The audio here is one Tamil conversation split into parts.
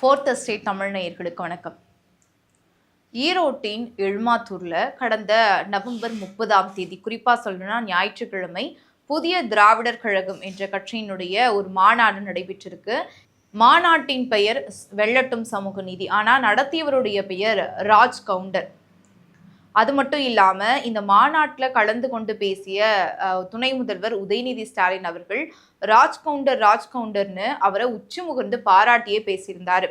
ஃபோர்த் எஸ்டேட் தமிழ் நேயர்களுக்கு வணக்கம். ஈரோட்டின் எழுமாத்தூரில் கடந்த நவம்பர் முப்பதாம் தேதி குறிப்பாக சொல்லணும்னா ஞாயிற்றுக்கிழமை புதிய திராவிடர் கழகம் என்ற கட்சியினுடைய ஒரு மாநாடு நடைபெற்றிருக்கு. மாநாட்டின் பெயர் வெள்ளட்டும் சமூக நீதி. ஆனால் நடத்தியவருடைய பெயர் ராஜ் கவுண்டர். அது மட்டும் இல்லாமல் இந்த மாநாட்டில் கலந்து கொண்டு பேசிய துணை முதல்வர் உதயநிதி ஸ்டாலின் அவர்கள் ராஜ் கவுண்டர் ராஜ் கவுண்டர்னு அவரை உச்சி முகர்ந்து பாராட்டியே பேசியிருந்தார்.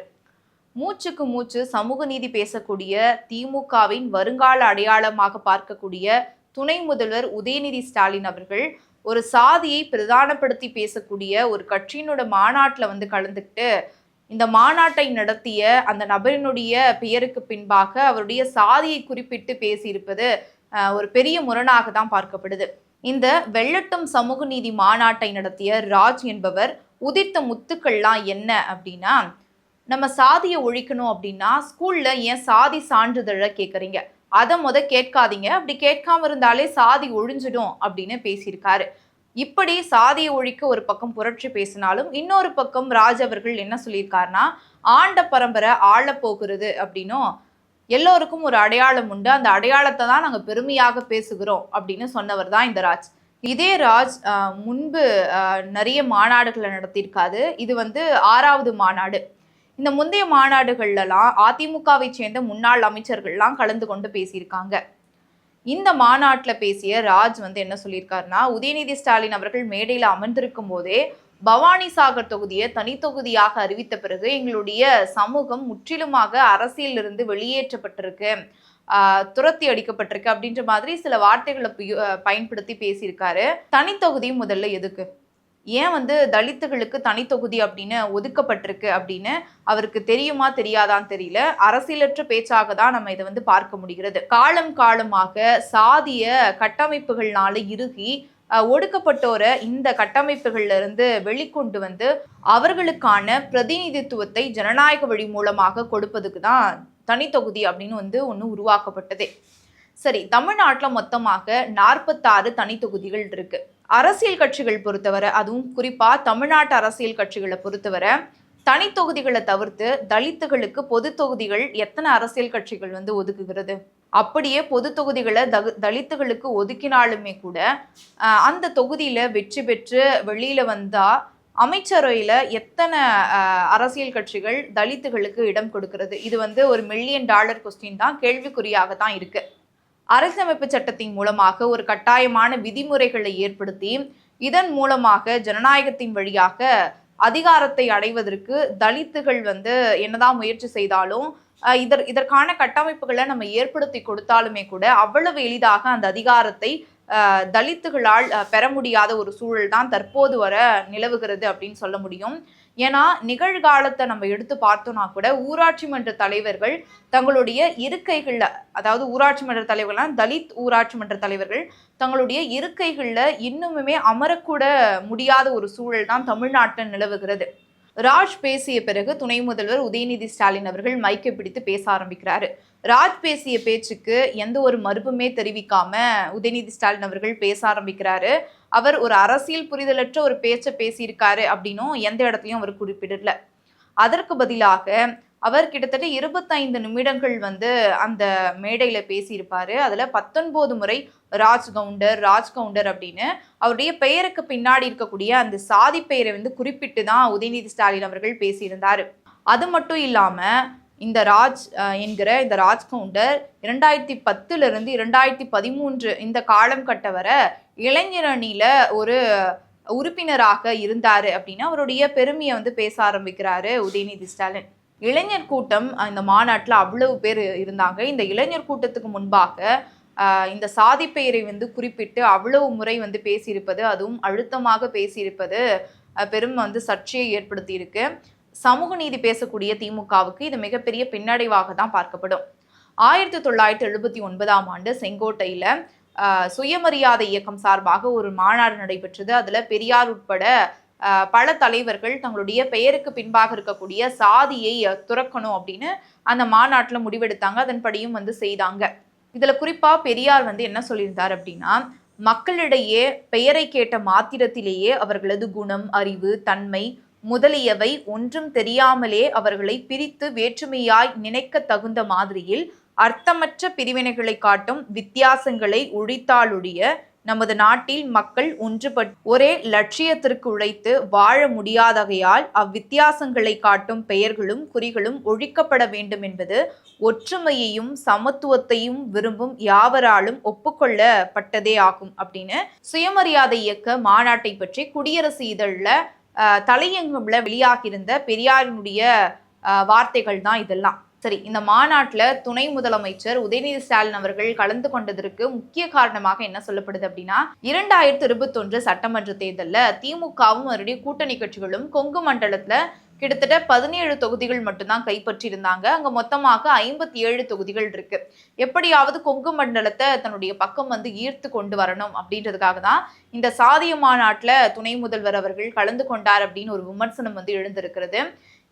மூச்சுக்கு மூச்சு சமூக நீதி பேசக்கூடிய திமுகவின் வருங்கால அடையாளமாக பார்க்கக்கூடிய துணை முதல்வர் உதயநிதி ஸ்டாலின் அவர்கள் ஒரு சாதியை பிரதானப்படுத்தி பேசக்கூடிய ஒரு கட்சியினோட மாநாட்டில் வந்து கலந்துக்கிட்டு இந்த மாநாட்டை நடத்திய அந்த நபரினுடைய பெயருக்கு பின்பாக அவருடைய சாதியை குறிப்பிட்டு பேசியிருப்பது ஒரு பெரிய முரணாக தான் பார்க்கப்படுது. இந்த வெள்ளட்டும் சமூக நீதி மாநாட்டை நடத்திய ராஜ் என்பவர் உதிர்த்த முத்துக்கள்லாம் என்ன அப்படின்னா நம்ம சாதியை ஒழிக்கணும் அப்படின்னா ஸ்கூல்ல ஏன் சாதி சான்றிதழை கேட்குறீங்க? அதை முத கேட்காதீங்க. அப்படி கேட்காம இருந்தாலே சாதி ஒழிஞ்சிடும் அப்படின்னு பேசியிருக்காரு. இப்படி சாதியை ஒழிக்க ஒரு பக்கம் புரட்சி பேசினாலும் இன்னொரு பக்கம் ராஜ் அவர்கள் என்ன சொல்லியிருக்காருன்னா ஆண்ட பரம்பரை ஆள போகிறது அப்படின்னும் எல்லோருக்கும் ஒரு அடையாளம் உண்டு. அந்த அடையாளத்தை தான் நாங்கள் பெருமையாக பேசுகிறோம் அப்படின்னு சொன்னவர் தான் இந்த ராஜ். இதே ராஜ் முன்பு நிறைய மாநாடுகளை நடத்தியிருக்காது இது வந்து ஆறாவது மாநாடு. இந்த முந்தைய மாநாடுகள்லாம் அதிமுகவை சேர்ந்த முன்னாள் அமைச்சர்கள்லாம் கலந்து கொண்டு பேசியிருக்காங்க. இந்த மாநாட்டில் பேசிய ராஜ் வந்து என்ன சொல்லியிருக்காருன்னா உதயநிதி ஸ்டாலின் அவர்கள் மேடையில் அமர்ந்திருக்கும் போதே பவானி சாகர் தொகுதியை தனித்தொகுதியாக அறிவித்த பிறகு எங்களுடைய சமூகம் முற்றிலுமாக அரசியலிருந்து வெளியேற்றப்பட்டிருக்கு துரத்தி அடிக்கப்பட்டிருக்கு அப்படின்ற மாதிரி சில வார்த்தைகளை பயன்படுத்தி பேசியிருக்காரு. தனித்தொகுதி முதல்ல எதுக்கு? ஏன் வந்து தலித்துகளுக்கு தனித்தொகுதி அப்படின்னு ஒதுக்கப்பட்டிருக்கு அப்படின்னு அவருக்கு தெரியுமா தெரியாதான்னு தெரியல. அரசியலற்ற பேச்சாக தான் நம்ம இதை வந்து பார்க்க முடிகிறது. காலம் காலமாக சாதிய கட்டமைப்புகள்னால இறுகி ஒடுக்கப்பட்டோரை இந்த கட்டமைப்புகள்ல இருந்து வெளிக்கொண்டு வந்து அவர்களுக்கான பிரதிநிதித்துவத்தை ஜனநாயக வழி மூலமாக கொடுப்பதுக்கு தான் தனித்தொகுதி அப்படின்னு வந்து ஒன்று உருவாக்கப்பட்டதே. சரி தமிழ்நாட்டில் மொத்தமாக நாற்பத்தாறு தனித்தொகுதிகள் இருக்குது அரசியல் கட்சிகள் பொறுத்தவரை அதுவும் குறிப்பாக தமிழ்நாட்டு அரசியல் கட்சிகளை பொறுத்தவரை தனித்தொகுதிகளை தவிர்த்து தலித்துகளுக்கு பொது தொகுதிகள் எத்தனை அரசியல் கட்சிகள் வந்து ஒதுக்குகிறது? அப்படியே பொது தொகுதிகளை தகு தலித்துகளுக்கு ஒதுக்கினாலுமே கூட அந்த தொகுதியில் வெற்றி பெற்று வெளியில் வந்தால் அமைச்சரவையில் எத்தனை அரசியல் கட்சிகள் தலித்துகளுக்கு இடம் கொடுக்கிறது? இது வந்து ஒரு மில்லியன் டாலர் கொஸ்டின் தான் கேள்விக்குறியாக தான் இருக்குது அரசியலமைப்பு சட்டத்தின் மூலமாக ஒரு கட்டாயமான விதிமுறைகளை ஏற்படுத்தி இதன் மூலமாக ஜனநாயகத்தின் வழியாக அதிகாரத்தை அடைவதற்கு தலித்துகள் வந்து என்னதான் முயற்சி செய்தாலும் இதர் இதற் இதற்கான கட்டமைப்புகளை நம்ம ஏற்படுத்தி கொடுத்தாலுமே கூட அவ்வளவு எளிதாக அந்த அதிகாரத்தை தலித்துகளால் பெற முடியாத ஒரு சூழல் தான் தற்போது வர நிலவுகிறது அப்படின்னு சொல்ல முடியும். ஏன்னா நிகழ்காலத்தை நம்ம எடுத்து பார்த்தோம்னா கூட ஊராட்சி மன்ற தலைவர்கள் தங்களுடைய இருக்கைகளில் அதாவது ஊராட்சி மன்ற தலைவர்கள்லாம் தலித் ஊராட்சி மன்ற தலைவர்கள் தங்களுடைய இருக்கைகளில் இன்னுமுமே அமரக்கூட முடியாத ஒரு சூழல் தான் தமிழ்நாட்டில் நிலவுகிறது. ராஜ் பேசிய பிறகு துணை முதல்வர் உதயநிதி ஸ்டாலின் அவர்கள் மைக்கை பிடித்து பேச ஆரம்பிக்கிறாரு. ராஜ் பேசிய பேச்சுக்கு எந்த ஒரு மறுப்புமே தெரிவிக்காம உதயநிதி ஸ்டாலின் அவர்கள் பேச ஆரம்பிக்கிறாரு. அவர் ஒரு அரசியல் புரிதலற்ற ஒரு பேச்சை பேசியிருக்காரு அப்படின்னும் எந்த இடத்துலையும் அவர் குறிப்பிடல. அதற்கு பதிலாக அவர் கிட்டத்தட்ட இருபத்தைந்து நிமிடங்கள் வந்து அந்த மேடையில் பேசியிருப்பாரு. அதில் பத்தொன்பது முறை ராஜ் கவுண்டர் ராஜ் கவுண்டர் அப்படின்னு அவருடைய பெயருக்கு பின்னாடி இருக்கக்கூடிய அந்த சாதி பெயரை வந்து குறிப்பிட்டு தான் உதயநிதி ஸ்டாலின் அவர்கள் பேசியிருந்தார். அது மட்டும் இல்லாமல் இந்த ராஜ் என்கிற இந்த ராஜ் கவுண்டர் இரண்டாயிரத்தி பத்துலேருந்து இரண்டாயிரத்தி பதிமூன்று இந்த காலம் கட்ட வர இளைஞர் அணியில் ஒரு உறுப்பினராக இருந்தார் அப்படின்னா அவருடைய பெருமையை வந்து பேச ஆரம்பிக்கிறாரு உதயநிதி ஸ்டாலின். இளைஞர் கூட்டம் இந்த மாநாட்டில் அவ்வளவு பேர் இருந்தாங்க. இந்த இளைஞர் கூட்டத்துக்கு முன்பாக இந்த சாதி பெயரை வந்து குறிப்பிட்டு அவ்வளவு முறை வந்து பேசியிருப்பது அதுவும் அழுத்தமாக பேசியிருப்பது பெரும் வந்து சர்ச்சையை ஏற்படுத்தியிருக்கு. சமூக நீதி பேசக்கூடிய திமுகவுக்கு இது மிகப்பெரிய பின்னடைவாக தான் பார்க்கப்படும். ஆயிரத்தி தொள்ளாயிரத்தி எழுபத்தி ஒன்பதாம் ஆண்டு செங்கோட்டையில் சுயமரியாதை இயக்கம் சார்பாக ஒரு மாநாடு நடைபெற்றது. அதில் பெரியார் உட்பட பல தலைவர்கள் தங்களுடைய பெயருக்கு பின்பாக இருக்கக்கூடிய சாதியை துறக்கணும் அப்படின்னு அந்த மாநாட்டில் முடிவெடுத்தாங்க. அதன்படியும் வந்து செய்தாங்க. இதில் குறிப்பாக பெரியார் வந்து என்ன சொல்லியிருந்தார் அப்படின்னா மக்களிடையே பெயரை கேட்ட மாத்திரத்திலேயே அவர்களது குணம் அறிவு தன்மை முதலியவை ஒன்றும் தெரியாமலே அவர்களை பிரித்து வேற்றுமையாய் நினைக்க தகுந்த மாதிரியில் அர்த்தமற்ற பிரிவினைகளை காட்டும் வித்தியாசங்களை ஒழித்தாலொழிய நமது நாட்டில் மக்கள் ஒன்றுபட்டு ஒரே லட்சியத்திற்கு உழைத்து வாழ முடியாதகையால் அவ்வித்தியாசங்களை காட்டும் பெயர்களும் குறிகளும் ஒழிக்கப்பட வேண்டும் என்பது ஒற்றுமையையும் சமத்துவத்தையும் விரும்பும் யாவராலும் ஒப்புக்கொள்ளப்பட்டதே ஆகும் அப்படின்னு சுயமரியாதை இயக்க மாநாட்டை பற்றி குடியரசு இதழில் தலையங்கம்ல வெளியாகியிருந்த பெரியாரினுடைய வார்த்தைகள் தான் இதெல்லாம். சரி இந்த மாநாட்டில் துணை முதலமைச்சர் உதயநிதி ஸ்டாலின் அவர்கள் கலந்து கொண்டதற்கு முக்கிய காரணமாக என்ன சொல்லப்படுது அப்படின்னா இரண்டாயிரத்தி இருபத்தொன்று சட்டமன்ற தேர்தலில் திமுகவும் அவருடைய கூட்டணி கட்சிகளும் கொங்கு மண்டலத்தில் கிட்டத்தட்ட பதினேழு தொகுதிகள் மட்டும்தான் கைப்பற்றியிருந்தாங்க. அங்க மொத்தமாக ஐம்பத்தி ஏழு தொகுதிகள் இருக்கு. எப்படியாவது கொங்கு மண்டலத்தை தன்னுடைய பக்கம் வந்து ஈர்த்து கொண்டு வரணும் அப்படின்றதுக்காக தான் இந்த சாதிய மாநாட்டில் துணை முதல்வர் அவர்கள் கலந்து கொண்டார் அப்படின்னு ஒரு விமர்சனம் வந்து எழுந்திருக்கிறது.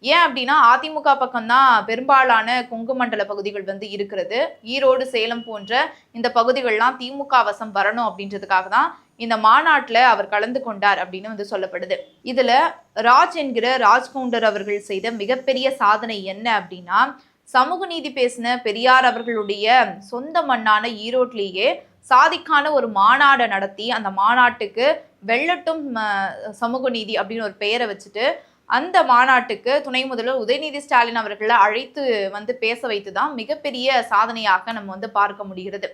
ஏன் அப்படின்னா அதிமுக பக்கம்தான் பெரும்பாலான கொங்கு மண்டல பகுதிகள் வந்து இருக்கிறது. ஈரோடு சேலம் போன்ற இந்த பகுதிகள்லாம் திமுக வசம் வரணும் அப்படின்றதுக்காக தான் இந்த மாநாட்டில் அவர் கலந்து கொண்டார் அப்படின்னு வந்து சொல்லப்படுது. இதில் ராஜ் என்கிற ராஜ்கவுண்டர் அவர்கள் செய்த மிகப்பெரிய சாதனை என்ன அப்படின்னா சமூக நீதி பேசின பெரியார் அவர்களுடைய சொந்த மண்ணான ஈரோட்லேயே சாதிக்கான ஒரு மாநாடை நடத்தி அந்த மாநாட்டுக்கு வெள்ளட்டும் சமூக நீதி அப்படின்னு ஒரு பெயரை வச்சுட்டு அந்த மாநாட்டுக்கு துணை முதல்வர் உதயநிதி ஸ்டாலின் அவர்களை அழைத்து வந்து பேச வைத்து தான் மிகப்பெரிய சாதனையாக நம்ம வந்து பார்க்க முடிகிறது.